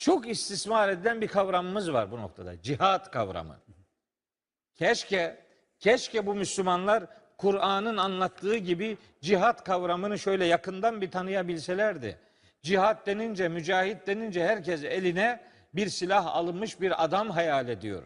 çok istismar edilen bir kavramımız var bu noktada. Cihat kavramı. Keşke keşke bu Müslümanlar Kur'an'ın anlattığı gibi cihat kavramını şöyle yakından bir tanıyabilselerdi. Cihat denince, mücahit denince herkes eline bir silah alınmış bir adam hayal ediyor.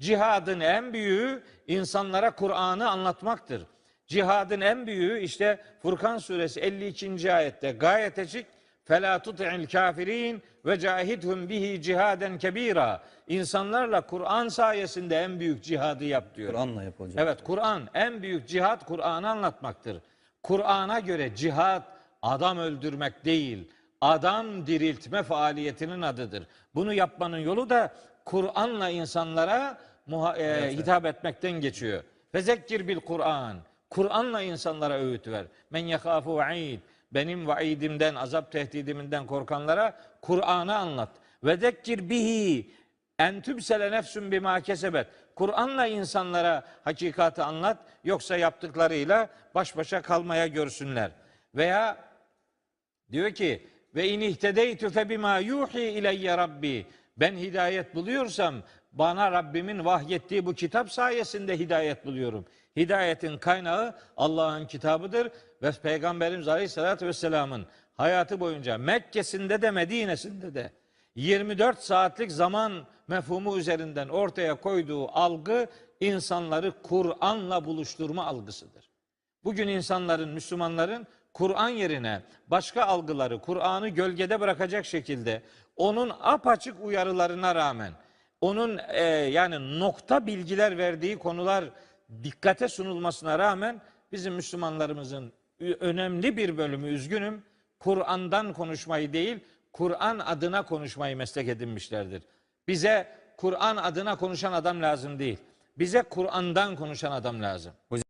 Cihadın en büyüğü insanlara Kur'an'ı anlatmaktır. Cihadın en büyüğü işte Furkan suresi 52. ayette gayet açık فَلَا تُطِعِ الْكَافِرِينَ ve cahidhum bihi cihaden kebira. İnsanlarla Kur'an sayesinde en büyük cihadı yap diyor. Kur'an'la yapılacak. Evet Kur'an en büyük cihat Kur'an'ı anlatmaktır. Kur'an'a göre cihat adam öldürmek değil, adam diriltme faaliyetinin adıdır. Bunu yapmanın yolu da Kur'an'la insanlara muha- e, hitap etmekten geçiyor. Fezekkir bil Kur'an. Kur'an'la insanlara öğüt ver. Men yekâfu vaid. Benim vaidimden, azap tehdidimden korkanlara Kur'an'ı anlat. Ve zekkir bihi en tübsele nefsün bima kesebet. Kur'an'la insanlara hakikati anlat. Yoksa yaptıklarıyla baş başa kalmaya görsünler. Veya diyor ki ve in fe bima yuhi ileyye rabbi. Ben hidayet buluyorsam bana Rabbimin vahyettiği bu kitap sayesinde hidayet buluyorum. Hidayetin kaynağı Allah'ın kitabıdır ve Peygamberimiz Aleyhisselatü Vesselam'ın hayatı boyunca Mekke'sinde de Medine'sinde de 24 saatlik zaman mefhumu üzerinden ortaya koyduğu algı insanları Kur'an'la buluşturma algısıdır. Bugün insanların, Müslümanların Kur'an yerine başka algıları, Kur'an'ı gölgede bırakacak şekilde onun apaçık uyarılarına rağmen, onun e, yani nokta bilgiler verdiği konular dikkate sunulmasına rağmen bizim Müslümanlarımızın önemli bir bölümü üzgünüm Kur'an'dan konuşmayı değil, Kur'an adına konuşmayı meslek edinmişlerdir. Bize Kur'an adına konuşan adam lazım değil. Bize Kur'an'dan konuşan adam lazım.